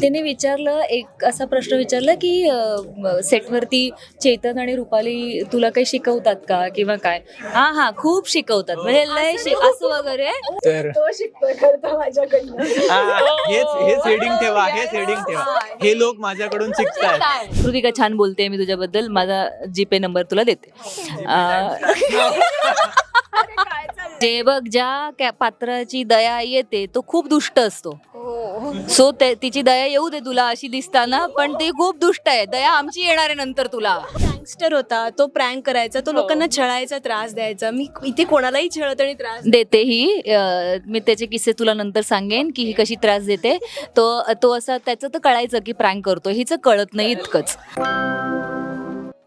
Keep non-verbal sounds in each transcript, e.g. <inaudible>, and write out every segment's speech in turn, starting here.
त्याने विचारलं एक असा प्रश्न विचारला की सेटवरती चेतन आणि रुपाली तुला काही शिकवतात का किंवा काय? हा हा खूप शिकवतात. म्हणजे लय शिक असं वगैरे. तर तो शिकतोय करतो माझ्याकडनं. हा, हेच हेच हेडिंग ठेवा हेच हेडिंग ठेवा. हे लोक माझ्याकडून शिकतायत. कृतिका छान बोलते मी तुझ्याबद्दल. माझा जीपे नंबर तुला देते. <laughs> <laughs> जे बघ ज्या कॅ- पात्राची दया येते तो खूप दुष्ट असतो. सो तिची दया येऊ दे तुला अशी दिसताना पण ती खूप दुष्ट आहे. दया आमची येणार आहे नंतर तुला. गँगस्टर होता तो प्रँक करायचा तो लोकांना छळायचा त्रास द्यायचा. मी इथे कोणालाही छळत आणि त्रास देते ही. अ, मी त्याचे किस्से तुला नंतर सांगेन की ही कशी त्रास देते. तो तो असा त्याचं तर कळायचं की प्रँक करतो. हिचं कळत नाही इतकंच.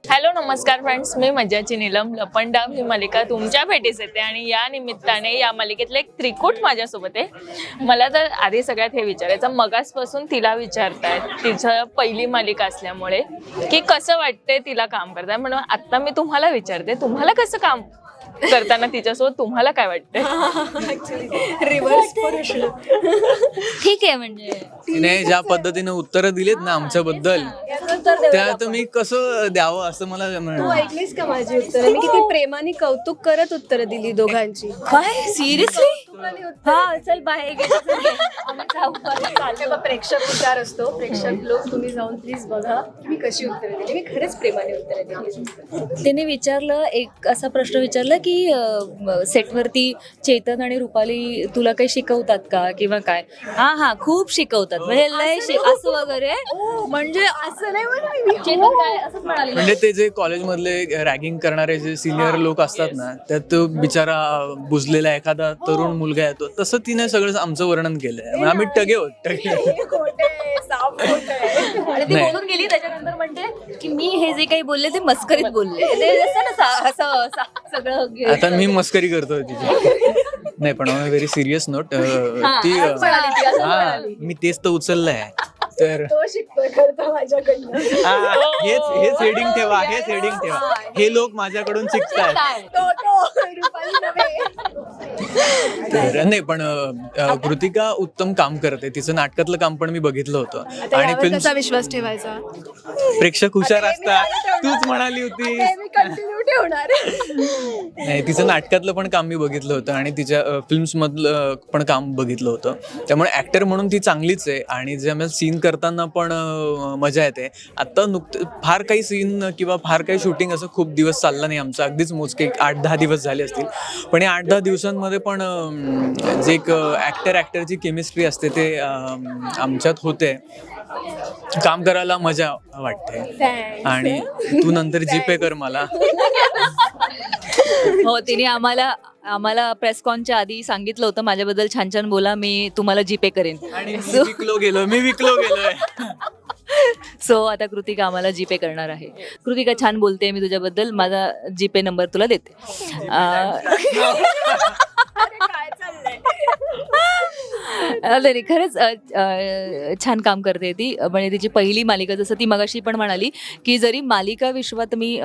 हॅलो नमस्कार फ्रेंड्स. मी मज्जाची निलम लपंडाव ही मालिका तुमच्या भेटीस येते आणि या निमित्ताने या मालिकेतलं एक त्रिकूट माझ्यासोबत आहे. मला तर आधी सगळ्यात हे विचारायचं मगासपासून तिला विचारतायत तिचं पहिली मालिका असल्यामुळे की कसं वाटतंय तिला काम करताय? म्हणून आता मी तुम्हाला विचारते तुम्हाला कसं काम करताना तिच्यासोबत तुम्हाला काय वाटतंय? रिव्हर्स प्रश्न ठीक आहे म्हणजे तिने ज्या पद्धतीने उत्तरं दिलीत ना आमच्याबद्दल त्या तर मी कसं द्यावं असं मला तू म्हण- ऐकलीस का माझी उत्तरं? मी किती प्रेमाने कौतुक करत उत्तरं दिली दोघांची. काय? सिरियसली हा चल बाहेर गे. आम्ही जाऊ. तेव्हा प्रेक्षक विचार असतो. प्रेक्षक लोक तुम्ही जाऊन प्लीज बघा मी कशी उत्तरं दिली मी खरंच प्रेमाने उत्तरं दिली त्याने विचारलं एक असा प्रश्न विचारला की सेटवरती चेतन आणि रुपाली तुला काही शिकवतात का किंवा काय? हा हा खूप शिकवतात. म्हणजे लय शिक असं वगैरे. म्हणजे असं नाही म्हणत मी. चेतन काय असंच म्हणाले. म्हणजे ते जे कॉलेजमधले रॅगिंग करणारे जे सिनियर लोक असतात ना त्यात तो बिचारा बुजलेला एखादा तरुण मुलगा येतो तसं तिने सगळं आमचं वर्णन केलंय. म्हणजे आम्ही टगे होत. टगे खोटं साफ खोटं आणि ती नाही. बोलून गेली त्याच्यानंतर म्हणते की मी हे जे काही बोलले ते मस्करीत बोलले. ते असं ना सा- असं सा- सगळं आता मी मस्करी करतोय तिची. नाही पण व्हेरी सिरियस नोट ती हा. मी तेच तर उचललंय. तर तो शिकतोय करतो माझ्याकडनं. हा, हेच हेच हेडिंग ठेवा हेच हेडिंग ठेवा. हे लोक माझ्याकडून शिकतायत. तो तो रुपाली नव्हे. तर नाही पण अ, कृतिका उत्तम काम करते. तिचं नाटकातलं काम पण मी बघितलं होतं. आणि यावर फिल्म कसा विश्वास ठेवायचा? प्रेक्षक हुशार असतात. तूच म्हणाली होती ते मी कंटिन्यू ठेवणार. नाही तिचं नाटकातलं पण काम मी बघितलं होतं आणि तिच्या फिल्म्स मधलं पण काम बघितलं होतं. त्यामुळे ऍक्टर म्हणून ती चांगलीच आहे आणि जे आम्हाला सीन करताना पण मजा येते. आता नुकतं फार काही सीन किंवा फार काही शूटिंग असं खूप दिवस चाललं नाही आमचं. अगदीच मोजके एक आठ दहा दिवस झाले असतील. पण या आठ दहा दिवसांमध्ये पण जे एक ऍक्टर ऍक्टरची केमिस्ट्री असते ते आमच्यात होते. काम करायला मजा वाटते. आणि तू नंतर जीपे कर मला. <laughs> हो तिने आम्हाला आम्हाला प्रेस कॉनच्या आधी सांगितलं होतं माझ्याबद्दल छान छान बोला मी तुम्हाला जीपे करेन. आणि मी विकलो गेलो मी विकलो गेलोय. सो आता कृतिका आम्हाला जीपे करणार आहे. कृतिका छान बोलते मी तुझ्याबद्दल माझा जीपे नंबर तुला देते. <laughs> अं, <laughs> काय नाही खरंच छान काम करते ती. म्हणजे तिची पहिली मालिका जसं ती मगाशी पण म्हणाली की जरी मालिका विश्वात मी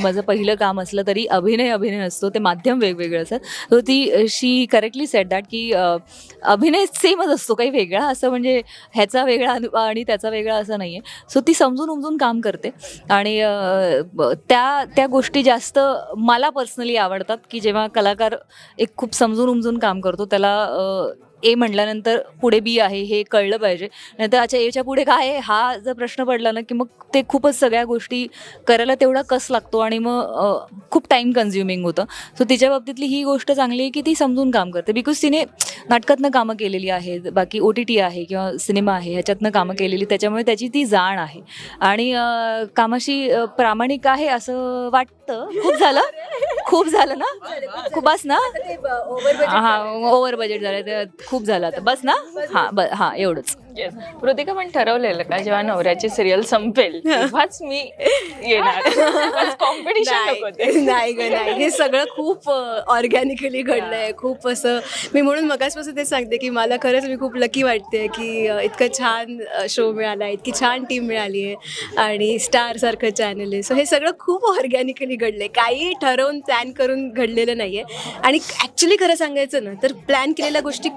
माझं पहिलं काम असलं तरी अभिनय अभिनय असतो ते माध्यम वेगवेगळं असतात सो ती शी करेक्टली सेट दॅट की अभिनय सेमच असतो काही वेगळा. असं म्हणजे ह्याचा वेगळा अनु- आणि त्याचा वेगळा असं नाही आहे सो ती समजून उमजून काम करते. आणि ब- त्या त्या गोष्टी जास्त मला पर्सनली आवडतात की जेव्हा कलाकार एक खूप समजून उमजून काम करतो त्याला ए म्हटल्यानंतर पुढे बी आहे हे कळलं पाहिजे. नाहीतर अच्छा एच्या पुढे काय आहे? हा जर प्रश्न पडला ना की मग ते खूपच सगळ्या गोष्टी करायला तेवढा कस लागतो? आणि मग खूप टाईम कन्झ्युमिंग होतं. सो तिच्या बाबतीतली ही गोष्ट चांगली आहे की ती समजून काम करते. बिकॉज तिने नाटकातनं कामं केलेली आहेत. बाकी ओ टी टी आहे किंवा सिनेमा आहे ह्याच्यातनं कामं केलेली. त्याच्यामुळे त्याची ती जाण आहे. आणि कामाशी प्रामाणिक आहे असं वाटतं. खूप झालं? खूप झालं ना? खूप बस ना? हा ओव्हर बजेट झालं ते खूप झालं आता. बस ना? हा ब हा एवढंच. कृतिका पण ठरवलेलं का जेव्हा नवऱ्याची सिरियल संपेल <laughs> तेव्हाच मी येणार. कॉम्पिटिशन नको ते नाही ग नाही. हे सगळं खूप ऑर्गॅनिकली घडलंय. खूप असं मी म्हणून मगासपासून ते सांगते की मला खरंच मी खूप लकी वाटते की इतकं छान शो मिळाला आहे इतकी छान टीम मिळाली आहे आणि स्टार सारखं चॅनल आहे. सो हे सगळं खूप ऑर्गॅनिकली घडलंय. काही ठरवून प्लॅन करून घडलेलं नाही आहे आणि ॲक्च्युली खरं सांगायचं ना तर प्लॅन केलेल्या गोष्टी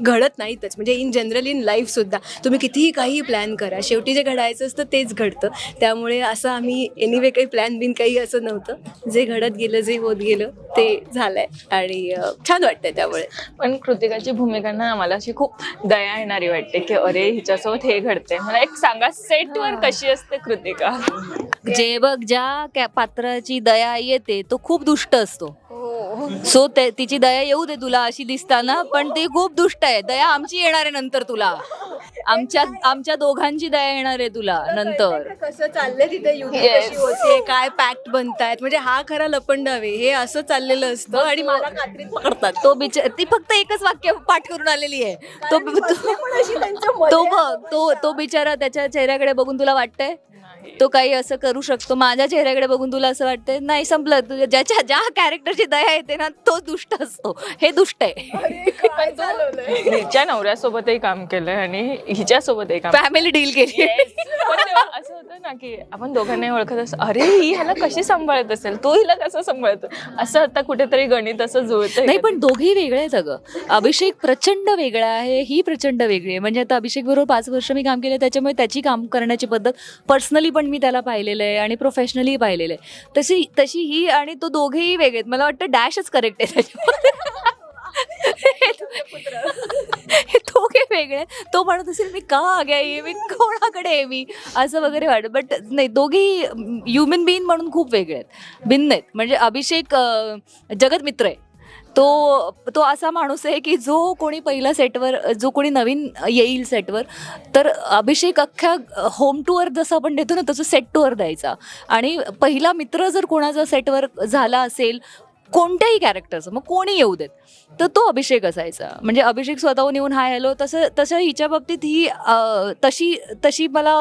घडत नाहीतच. म्हणजे इन जनरल इन सुद्धा तुम्ही कितीही काही प्लॅन करा शेवटी जे घडायचं असतं तेच घडतं. त्यामुळे असं आम्ही एनिवे काही प्लॅन बिन काही असं नव्हतं. जे घडत गेलं जे होत गेलं ते झालं आहे आणि छान वाटतंय त्यामुळे. पण कृतिकाची भूमिका ना मला अशी खूप दया येणारी वाटते की अरे हिच्यासोबत हे घडते मला एक सांगा सेटवर कशी असते कृतिका? जे बघ ज्या पात्राची दया येते तो खूप दुष्ट असतो. सो ते तिची दया येऊ दे तुला अशी दिसताना पण ते खूप दुष्ट आहे. दया आमची येणार आहे नंतर तुला. आमच्या आमच्या दोघांची दया येणार आहे तुला नंतर. कसं चाललंय तिथे. कशी होते काय पॅक्ट बनतायत? म्हणजे हा खरा लपंडावे हे असं चाललेलं असतं आणि मला कात्रीत पकडतात तो बिचार ती फक्त एकच वाक्य पाठ करून आलेली आहे. तो तो- तो बघ तो तो बिचारा त्याच्या चेहऱ्याकडे बघून तुला वाटतंय? तो काही असं करू शकतो. माझ्या चेहऱ्याकडे बघून तुला असं वाटतंय नाही संपलं. तुझ्या ज्याच्या ज्या कॅरेक्टरची दया येते ना तो दुष्ट असतो. हे दुष्ट आहे. पण तू हिच्या नवऱ्यासोबतही काम केलंय आणि हिच्यासोबतही काम फॅमिली डील केली. Yes. पण तेव्हा असं होतं ना की आपण दोघांनाही ओळखत असं अरे ही ह्याला कशी सांभाळत असेल? तो हिला कसं सांभाळतो? असं आता कुठेतरी गणित असं जुळतंय. नाही पण दोघेही वेगळे आहेत अगं. अभिषेक प्रचंड वेगळा आहे ही प्रचंड वेगळी आहे. म्हणजे आता अभिषेक बरोबर पाच वर्ष मी काम केलं त्याच्यामुळे त्याची काम करण्याची पद्धत पर्सनली पण मी त्याला पाहिलेलं आहे आणि प्रोफेशनली पाहिलेलं आहे. तशी तशी ही आणि तो दोघेही वेगळे आहेत. मला वाटतं डॅशच करेक्ट आहे त्याच्यामध्ये. दोघे वेगळे तो म्हणत असेल मी का आग्या आहे? मी कोणाकडे आहे मी? असं वगैरे वाटत. बट नाही दोघेही ह्युमन बिईन म्हणून खूप वेगळे आहेत. भिन्न आहेत. म्हणजे अभिषेक जगत मित्र आहे. तो तो असा माणूस आहे की जो कोणी पहिला सेटवर जो कोणी नवीन येईल सेटवर तर अभिषेक अख्ख्या होम टूअर जसं आपण देतो ना तसं सेट टूअर द्यायचा. आणि पहिला मित्र जर कोणाचा सेटवर झाला असेल कोणत्याही कॅरेक्टरचं मग कोणी येऊ देत? तर तो अभिषेक असायचा. म्हणजे अभिषेक स्वतःहून येऊन हाय हॅलो तसं तसं हिच्या बाबतीत ही तशी तशी मला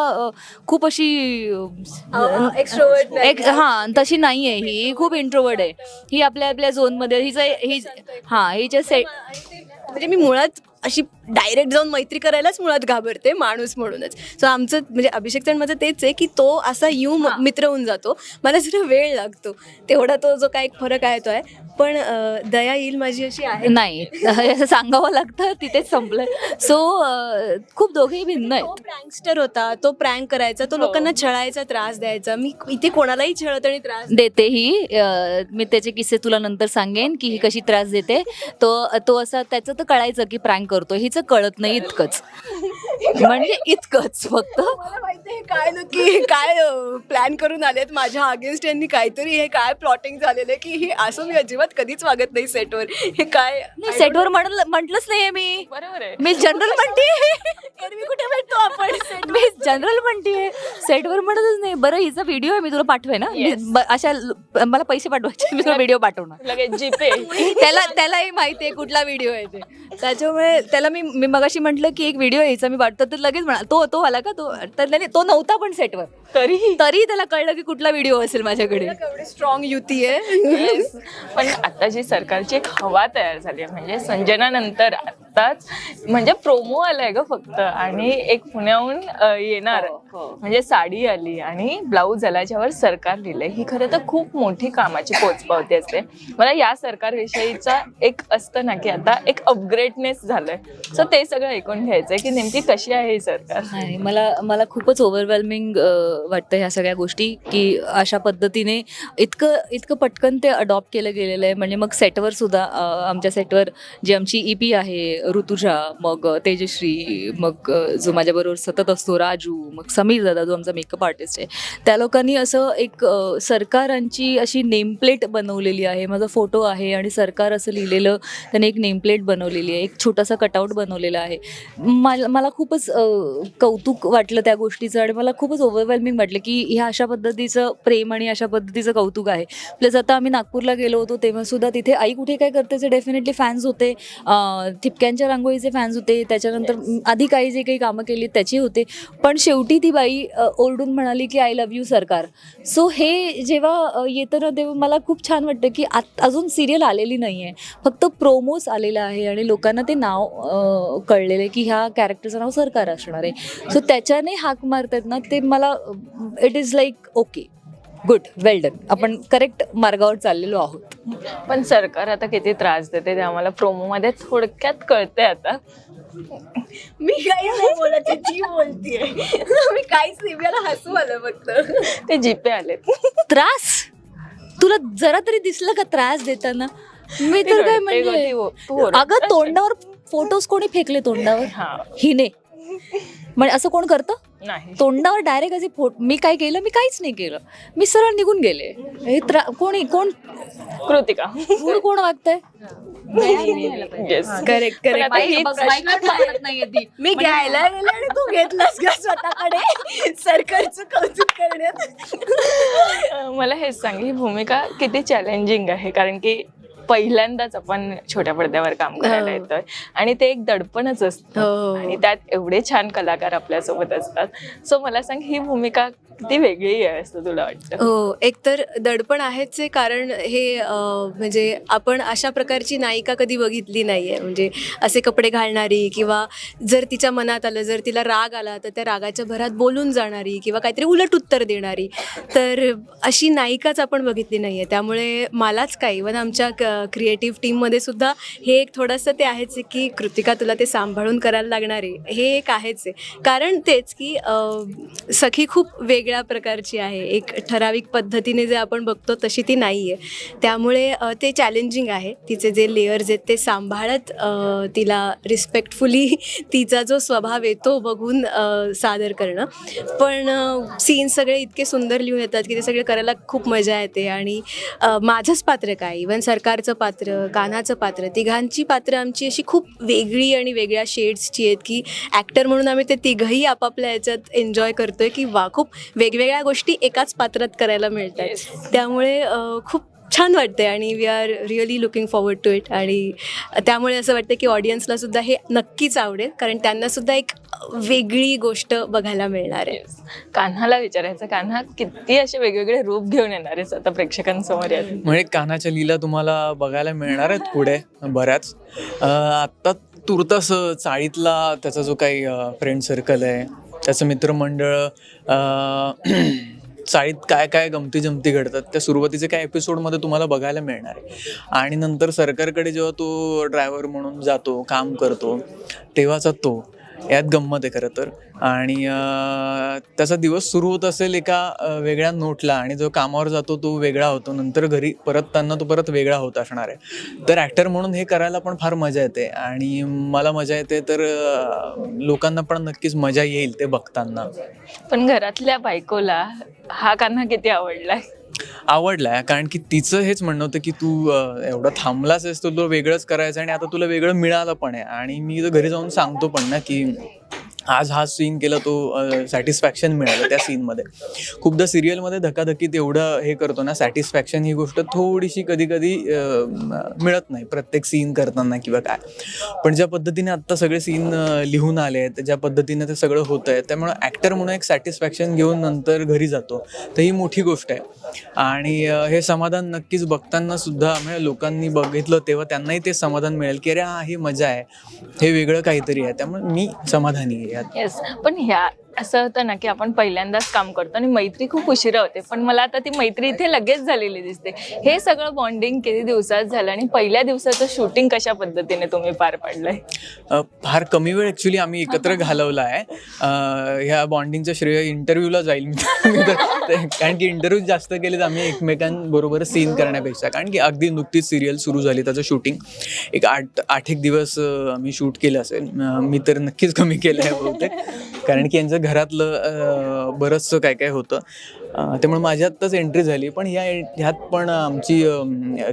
खूप अशी अं, एक्स्ट्रोवर्ट एक हां तशी नाही आहे ही खूप इंट्रोवर्ड आहे. ही आपल्या आपल्या झोनमध्ये हिचं ही हां हिच्या सेट म्हणजे मी मुळात अशी डायरेक्ट जाऊन मैत्री करायलाच मुळात घाबरते माणूस म्हणूनच. सो आमचं म्हणजे अभिषेकचं आणि माझं तेच आहे की तो असा यू मित्र होऊन जातो. मला जरा वेळ लागतो. तेवढा तो जो काय फरक आहे तो आहे. पण दया येईल माझी अशी आहे. नाही. असं सांगावं लागतं तिथेच संपलं सो खूप दोघेही भिन्न तो आहेत प्रँकस्टर होता तो प्रँक करायचा तो लोकांना छळायचा त्रास द्यायचा. मी इथे कोणालाही छळत आणि त्रास देते ही. मी त्याचे किस्से तुला नंतर सांगेन की ही कशी त्रास देते. तो तो असा त्याचं तर कळायचं की प्रँक करतो. हिचं कळत नाही इतकंच. <laughs> म्हणजे इतकंच फक्त. <laughs> मला माहिती आहे काय नक्की काय प्लॅन करून आलेत माझ्या अगेन्स्ट यांनी काहीतरी हे काय प्लॉटिंग झालेलं आहे की हे असं मी अजिबात कधीच वागत नाही सेटवर हे काय नाही सेटवर म्हणलं म्हटलंच नाहीये मी. बरोबर आहे. मी जनरल म्हणते एरवी कुठे भेटतो आपण? मी जनरल म्हणते सेटवर म्हणतच नाही. बरं हिचा व्हिडिओ आहे मी तुला पाठवे ना मी Yes. ब- अशा ल- मला पैसे पाठवायचे मी तुला व्हिडिओ पाठवणार. लगेच जीपे <laughs> त्याला त्यालाही माहिती आहे कुठला व्हिडिओ आहे ते. त्याच्यामुळे त्याला मी मी मगाशी म्हटलं की एक व्हिडिओ यायचा मी पाठतो तर लगेच म्हणा तो तो आला का? तो तर त्याने तो नव्हता पण सेटवर तरीही. तरी त्याला कळलं की कुठला व्हिडिओ असेल माझ्याकडे. स्ट्रॉंग युती आहे. पण आता जी सरकारची एक हवा तयार झाली आहे म्हणजे संजना नंतर आताच म्हणजे प्रोमो आलाय ग फक्त. आणि एक पुण्याहून येणार. म्हणजे साडी आली आणि ब्लाऊज आला ज्यावर सरकार लिहिलंय ही खरं तर खूप मोठी कामाची पोचपावती असते. मला या सरकारविषयीचा एक असतं ना की आता एक अपग्रेडनेस झालंय. सो ते सगळं ऐकून घ्यायचंय की नेमकी कशी आहे ही सरकार? नाही मला मला खूपच ओव्हरवेल्मिंग वाटतं ह्या सगळ्या गोष्टी की अशा पद्धतीने इतकं इतकं पटकन ते अडॉप्ट केलं गेलेलं आहे. म्हणजे मग सेटवर सुद्धा आमच्या सेटवर जी आमची ई पी आहे ऋतुजा मग तेजश्री मग जो माझ्याबरोबर सतत असतो राजू मग समीर दादा जो आमचा मेकअप आर्टिस्ट आहे त्या लोकांनी असं एक सरकारांची अशी नेमप्लेट बनवलेली आहे. माझा फोटो आहे आणि सरकार असं लिहिलेलं त्याने एक नेमप्लेट बनवलेली आहे एक छोटासा कटआउट बनवलेला आहे. मला मला खूपच कौतुक वाटलं त्या गोष्टीचं आणि मला खूपच ओव्हरवेल्मिंग वाटलं की ह्या अशा पद्धतीचं प्रेम आणि अशा पद्धतीचं कौतुक आहे. प्लस आता आम्ही नागपूरला गेलो होतो तेव्हा सुद्धा तिथे आई कुठे काय करतेचे डेफिनेटली फॅन्स होते. ठिपक्यां ठिपक्यांच्या रांगोळीचे फॅन्स होते त्याच्यानंतर आधी काही जे काही कामं केली त्याची होते. पण शेवटी ती बाई ओरडून म्हणाली की आय लव्ह यू सरकार. सो हे जेव्हा येतं ना तेव्हा मला खूप छान वाटतं की आत अजून सिरियल आलेली नाही आहे फक्त प्रोमोस आलेलं आहे आणि लोकांना ते नाव कळलेलं आहे की ह्या कॅरेक्टरचं नाव सरकार असणार आहे. सो त्याच्याने हाक मारतात ना ते मला it is like okay good well done आपण करेक्ट मार्गावर चाललेलो आहोत. पण सरकार आता किती त्रास देते ते आम्हाला प्रोमो मध्ये थोडक्यात कळते आता. मी काही नाही बोलत आहे, ती बोलतीये. मी काहीच नाही मला हसू आलं फक्त. ते जीपे आलेत. त्रास? तुला जरा तरी दिसलं का त्रास देताना? मी ती तर काय म्हणजे ओरडत अगं. तोंडावर फोटोज कोणी फेकले तोंडावर? हा. हिने. म्हणजे असं कोण करतं? नाही. तोंडावर डायरेक्ट असे फोट मी काय केलं मी काहीच नाही केलं. मी सरळ निघून गेले. हे त्रा कोणी कोण? कृतिका. कोण कोण वागतंय? येस करेक्ट पण आता हीच- मी घ्यायला गेले आणि तू घेतलास का स्वतःकडे. सरकारचं कौतुक करण्यात. मला हेच सांग ही भूमिका किती चॅलेंजिंग आहे? कारण की पहिल्यांदाच आपण छोट्या पडद्यावर काम करायला हो. येतोय. आणि ते एक दडपणच असतं. हो. आणि त्यात एवढे छान कलाकार आपल्यासोबत असतात. सो मला सांग ही भूमिका किती वेगळी आहे असं तुला वाटतं? हो. एकतर दडपण आहेच आहे कारण हे म्हणजे आपण अशा प्रकारची नायिका कधी बघितली नाही आहे म्हणजे असे कपडे घालणारी किंवा जर तिच्या मनात आलं जर तिला राग आला तर त्या रागाच्या भरात बोलून जाणारी किंवा काहीतरी उलट उत्तर देणारी. तर अशी नायिकाच आपण बघितली नाही आहे त्यामुळे मलाच काय इवन आमच्या क्रिएटिव्ह टीममध्ये सुद्धा हे एक थोडंसं ते आहेच आहे की कृतिका तुला ते सांभाळून करायला लागणार आहे. हे एक आहेच आहे. कारण तेच की सखी खूप वेगळ्या प्रकारची आहे. एक ठराविक पद्धतीने जे आपण बघतो तशी ती नाही आहे त्यामुळे ते चॅलेंजिंग आहे. तिचे जे लेअर्स आहेत ते सांभाळत तिला रिस्पेक्टफुली <laughs> तिचा जो स्वभाव आहे तो बघून सादर करणं. पण सीन सगळे इतके सुंदर लिहून येतात की ते सगळे करायला खूप मजा येते. आणि माझंच पात्र काय इवन सरकारचं पात्र कान्हाचं पात्र तिघांची पात्र आमची अशी खूप वेगळी आणि वेगळ्या शेड्सची आहेत की ॲक्टर म्हणून आम्ही ते तिघही आपापल्या याच्यात एन्जॉय करतोय की वा खूप वेगवेगळ्या गोष्टी एकाच पात्रात करायला मिळतात. त्यामुळे खूप छान वाटते आणि we are really looking forward to it आणि त्यामुळे असं वाटतं की ऑडियन्सला सुद्धा हे नक्कीच आवडेल कारण त्यांना सुद्धा एक वेगळी गोष्ट बघायला मिळणार आहे. कान्हाला विचारायचं कान्हा किती असे वेगवेगळे रूप घेऊन येणार आहेस आता प्रेक्षकांसमोर यात म्हणजे कानाच्या लीला तुम्हाला बघायला मिळणार आहेत पुढे बऱ्याच. आत्ता तुर्तास चाळीतला त्याचा जो काही फ्रेंड सर्कल आहे त्याचं मित्रमंडळ चाळीत काय काय गमती जमती घडतात त्या सुरुवातीचे काय एपिसोडमध्ये तुम्हाला बघायला मिळणार आहे. आणि नंतर सरकारकडे जेव्हा तो ड्रायव्हर म्हणून जातो काम करतो तेव्हाचा तो. यात गंमत आहे खरं तर. आणि त्याचा दिवस सुरू होत असेल एका वेगळ्या नोटला आणि जो कामावर जातो तो वेगळा होतो. नंतर घरी परतताना तो परत वेगळा होत असणार आहे. तर ॲक्टर म्हणून हे करायला पण फार मजा येते. आणि मला मजा येते तर लोकांना पण नक्कीच मजा येईल ते बघताना. पण घरातल्या बायकोला हा कान्हा किती आवडलाय? आवडलाय कारण की तिचं हेच म्हणणं होतं की तू एवढं थांबलाच आहेस तर तुला वेगळंच करायचं आणि आता तुला वेगळं मिळालं पण आहे. आणि मी तर घरी जाऊन सांगतो पण ना की आज हा सीन केला तो सॅटिस्फॅक्शन मिळालं त्या सीनमध्ये खूपदा सिरियलमध्ये धकाधकीत एवढं हे करतो ना सॅटिस्फॅक्शन ही गोष्ट थोडीशी कधी कधी मिळत नाही प्रत्येक सीन करताना किंवा काय. पण ज्या पद्धतीने आत्ता सगळे सीन लिहून आले आहेत ज्या पद्धतीने ते सगळं होतं आहे त्यामुळं ॲक्टर म्हणून एक सॅटिस्फॅक्शन घेऊन नंतर घरी जातो. तर ही मोठी गोष्ट आहे. आणि हे समाधान नक्कीच बघताना सुद्धा म्हणजे लोकांनी बघितलं तेव्हा त्यांनाही ते समाधान मिळेल की अरे हा ही मजा आहे. हे वेगळं काहीतरी आहे. त्यामुळे मी समाधानी आहे. यात येस पण ह्या असं होतं ना की आपण पहिल्यांदाच काम करतो आणि मैत्री खूप उशिरा होते. पण मला आता ती मैत्री इथे लगेच झालेली दिसते. हे सगळं बॉन्डिंग किती दिवसात झालं आणि पहिल्या दिवसाचं शूटिंग कशा पद्धतीने तुम्ही पार पाडलंय? फार कमी वेळ ॲक्च्युली आम्ही एकत्र <laughs> घालवला आहे ह्या बॉन्डिंगचं श्रेय इंटरव्ह्यूला जाईल मी कारण की इंटरव्ह्यू जास्त केले तर आम्ही एकमेकांबरोबर सीन करण्यापेक्षा. कारण की अगदी नुकतीच सिरियल सुरू झाली त्याचं शूटिंग एक आठ आठ एक दिवस आम्ही शूट केलं असेल. मी तर नक्कीच कमी केलं आहे बहुतेक. कारण की यांचं घरातलं बरंचसं काय काय होतं. त्यामुळे माझ्यातच एंट्री झाली. पण ह्या ह्यात पण आमची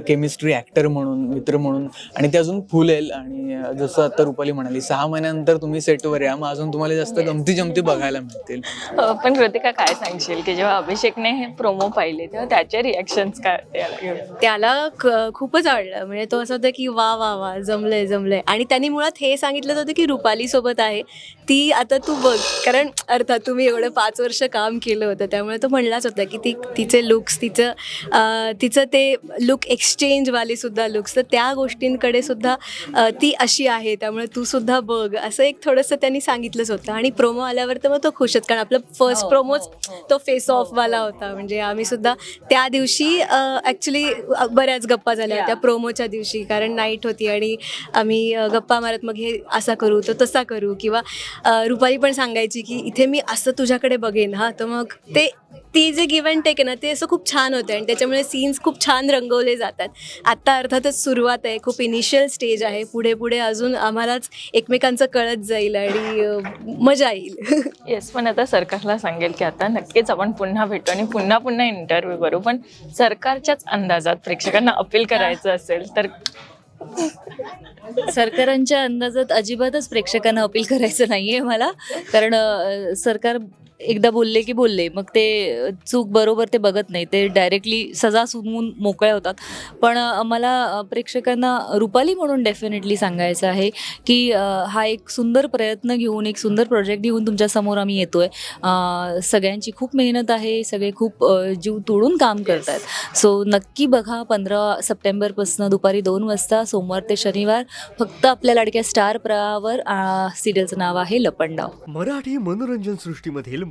केमिस्ट्री ॲक्टर म्हणून मित्र म्हणून आणि ते अजून फुलेल आणि जसं आता रुपाली म्हणाली सहा महिन्यानंतर तुम्ही सेटवर या. मग अजून तुम्हाला जास्त गमती जमती बघायला मिळतील. पण कृतिका काय सांगशील की जेव्हा अभिषेकने हे प्रोमो पाहिले तेव्हा त्याचे रिॲक्शन्स काय त्याला खूपच आवडलं. म्हणजे तो असं होतं की वा वा वा जमलंय जमलंय. आणि त्यांनी मुळात हे सांगितलं होतं की रुपाली सोबत आहे. ती आता तू बघ. कारण अर्थात तुम्ही एवढं पाच वर्ष काम केलं होतं. त्यामुळे तो म्हणला कळलाच होता की ती तिचे लुक्स तिचं तिचं ते लुक एक्सचेंजवाले सुद्धा लुक्स तर त्या गोष्टींकडे सुद्धा ती अशी आहे त्यामुळे तू सुद्धा बघ. असं एक थोडंसं त्यांनी सांगितलंच होतं. आणि प्रोमो आल्यावर तर मग तो खुशच कारण आपलं फर्स्ट प्रोमोच. तो फेस ऑफवाला होता. म्हणजे आम्ही सुद्धा त्या दिवशी ॲक्च्युली बऱ्याच गप्पा झाल्या Yeah. त्या प्रोमोच्या दिवशी. कारण नाईट होती आणि आम्ही गप्पा मारत मग हे असा करू तर तसा करू. किंवा रुपाली पण सांगायची की इथे मी असं तुझ्याकडे बघेन. हां तर मग ते ती जे गिव्ह अँड टेक आहे ना ते असं खूप छान होतं आणि त्याच्यामुळे सीन्स खूप छान रंगवले जातात. आत्ता अर्थातच सुरुवात आहे खूप इनिशियल स्टेज आहे. पुढे पुढे अजून आम्हालाच एकमेकांचं कळत जाईल आणि मजा येईल. <laughs> येस पण आता सरकारला सांगेल की आता नक्कीच आपण पुन्हा भेटू आणि पुन्हा पुन्हा इंटरव्ह्यू करू. पण सरकारच्याच अंदाजात प्रेक्षकांना अपील करायचं असेल तर सरकारांच्या अंदाजात अजिबातच प्रेक्षकांना अपील करायचं नाहीये मला. कारण सरकार एकदा बोलले की बोलले. मग ते चूक बरोबर ते बघत नाही. ते डायरेक्टली सजा सुनवून मोकळ्या होतात. पण मला प्रेक्षकांना रुपाली म्हणून डेफिनेटली सांगायचं आहे की हा एक सुंदर प्रयत्न घेऊन एक सुंदर प्रोजेक्ट घेऊन तुमच्यासमोर आम्ही येतोय. अ, सगळ्यांची खूप मेहनत आहे. सगळे खूप जीव तोडून काम करत आहेत सो नक्की बघा पंधरा सप्टेंबरपासून दुपारी दोन वाजता सोमवार ते शनिवार फक्त आपल्या लाडक्या स्टार प्रवाहावर सिरियलचं नाव आहे लपंडाव. मराठी मनोरंजन सृष्टीमधील